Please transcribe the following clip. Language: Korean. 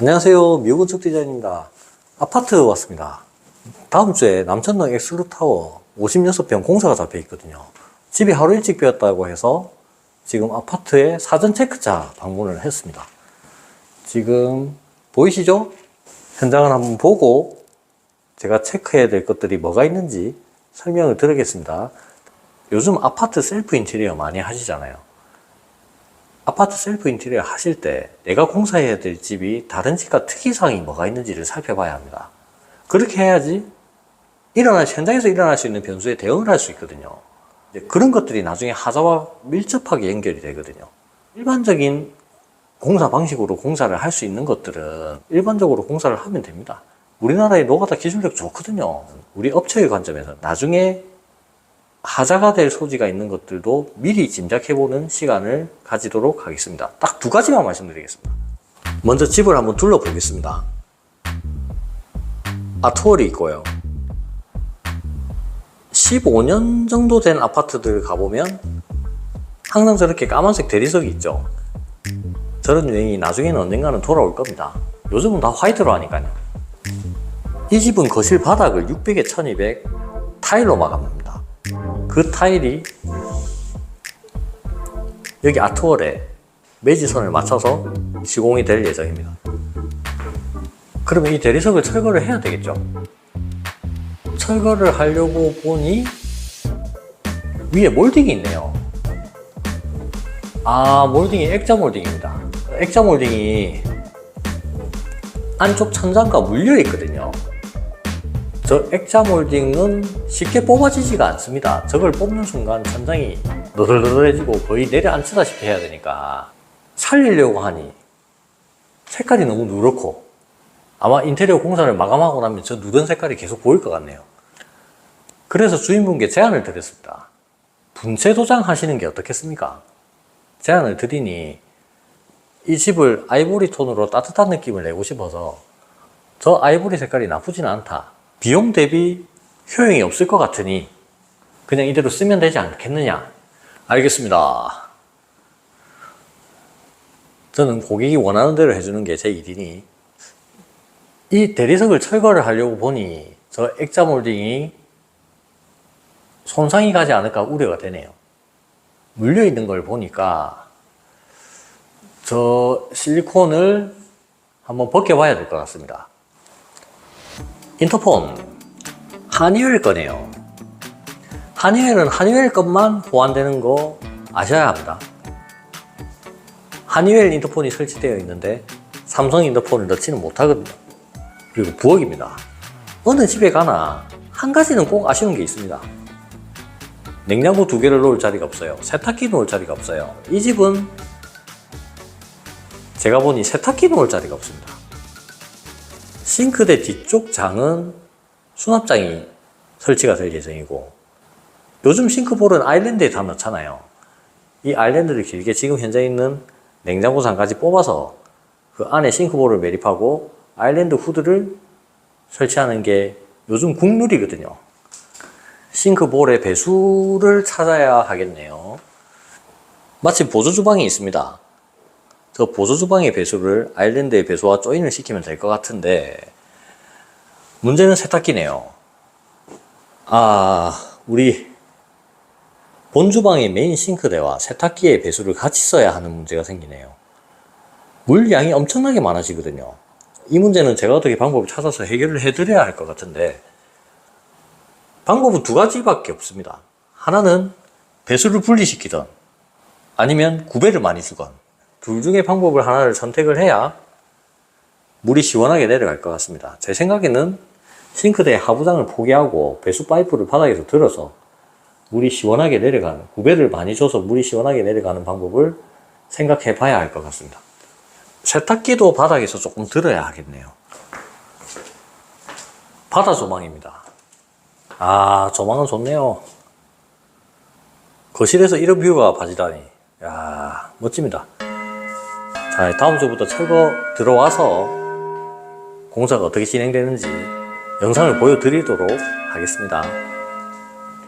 안녕하세요. 미호건축 디자인입니다. 아파트 왔습니다. 다음 주에 남천동 엑스루타워 56평 공사가 잡혀 있거든요. 집이 하루 일찍 비었다고 해서 지금 아파트에 사전 체크차 방문을 했습니다. 지금 보이시죠? 현장을 한번 보고 제가 체크해야 될 것들이 뭐가 있는지 설명을 드리겠습니다. 요즘 아파트 셀프 인테리어 많이 하시잖아요. 아파트 셀프 인테리어 하실 때 내가 공사해야 될 집이 다른 집과 특이사항이 뭐가 있는지를 살펴봐야 합니다. 그렇게 해야지 일어날 현장에서 일어날 수 있는 변수에 대응을 할 수 있거든요. 그런 것들이 나중에 하자와 밀접하게 연결이 되거든요. 일반적인 공사 방식으로 공사를 할 수 있는 것들은 일반적으로 공사를 하면 됩니다. 우리나라의 노가다 기술력 좋거든요. 우리 업체의 관점에서 나중에 하자가 될 소지가 있는 것들도 미리 짐작해보는 시간을 가지도록 하겠습니다. 딱 두 가지만 말씀드리겠습니다. 먼저 집을 한번 둘러보겠습니다. 아트월이 있고요. 15년 정도 된 아파트들 가보면 항상 저렇게 까만색 대리석이 있죠. 저런 유행이 나중에는 언젠가는 돌아올 겁니다. 요즘은 다 화이트로 하니까요. 이 집은 거실 바닥을 600에 1200 타일로 마감합니다. 그 타일이 여기 아트월에 매지선을 맞춰서 시공이 될 예정입니다. 그러면 이 대리석을 철거를 해야 되겠죠? 철거를 하려고 보니 위에 몰딩이 있네요. 아, 몰딩이 액자 몰딩입니다. 액자 몰딩이 안쪽 천장과 물려 있거든요. 저 액자 몰딩은 쉽게 뽑아지지가 않습니다. 저걸 뽑는 순간 천장이 너덜너덜해지고 거의 내려앉히다시피 해야 되니까 살리려고 하니 색깔이 너무 누렇고 아마 인테리어 공사를 마감하고 나면 저 누런 색깔이 계속 보일 것 같네요. 그래서 주인분께 제안을 드렸습니다. 분체 도장 하시는 게 어떻겠습니까? 제안을 드리니 이 집을 아이보리 톤으로 따뜻한 느낌을 내고 싶어서 저 아이보리 색깔이 나쁘지는 않다. 비용 대비 효용이 없을 것 같으니 그냥 이대로 쓰면 되지 않겠느냐. 알겠습니다. 저는 고객이 원하는 대로 해주는 게 제 일이니 이 대리석을 철거를 하려고 보니 저 액자 몰딩이 손상이 가지 않을까 우려가 되네요. 물려 있는 걸 보니까 저 실리콘을 한번 벗겨봐야 될 것 같습니다. 인터폰 한이웰 거네요. 한이웰은 한이웰 것만 보완되는 거 아셔야 합니다. 한이웰 인터폰이 설치되어 있는데 삼성 인터폰을 넣지는 못하거든요. 그리고 부엌입니다. 어느 집에 가나 한 가지는 꼭 아쉬운 게 있습니다. 냉장고 두 개를 놓을 자리가 없어요. 세탁기 놓을 자리가 없어요. 이 집은 제가 보니 세탁기 놓을 자리가 없습니다. 싱크대 뒤쪽 장은 수납장이 설치가 될 예정이고 요즘 싱크볼은 아일랜드에 다 넣잖아요. 이 아일랜드를 길게 지금 현재 있는 냉장고장까지 뽑아서 그 안에 싱크볼을 매립하고 아일랜드 후드를 설치하는 게 요즘 국룰이거든요. 싱크볼의 배수를 찾아야 하겠네요. 마침 보조 주방이 있습니다. 저 보조 주방의 배수를 아일랜드의 배수와 조인을 시키면 될 것 같은데 문제는 세탁기네요. 아, 우리 본 주방의 메인 싱크대와 세탁기의 배수를 같이 써야 하는 문제가 생기네요. 물량이 엄청나게 많아지거든요. 이 문제는 제가 어떻게 방법을 찾아서 해결을 해드려야 할 것 같은데 방법은 두 가지밖에 없습니다. 하나는 배수를 분리시키던 아니면 구배를 많이 주건 둘 중에 방법을 하나를 선택을 해야 물이 시원하게 내려갈 것 같습니다. 제 생각에는 싱크대 하부장을 포기하고 배수 파이프를 바닥에서 들어서 물이 시원하게 내려가는 구배를 많이 줘서 물이 시원하게 내려가는 방법을 생각해 봐야 할 것 같습니다. 세탁기도 바닥에서 조금 들어야 하겠네요. 바다 조망입니다. 아, 조망은 좋네요. 거실에서 이런 뷰가 바지다니. 야 멋집니다. 자, 다음 주부터 철거 들어와서 공사가 어떻게 진행되는지 영상을 보여드리도록 하겠습니다.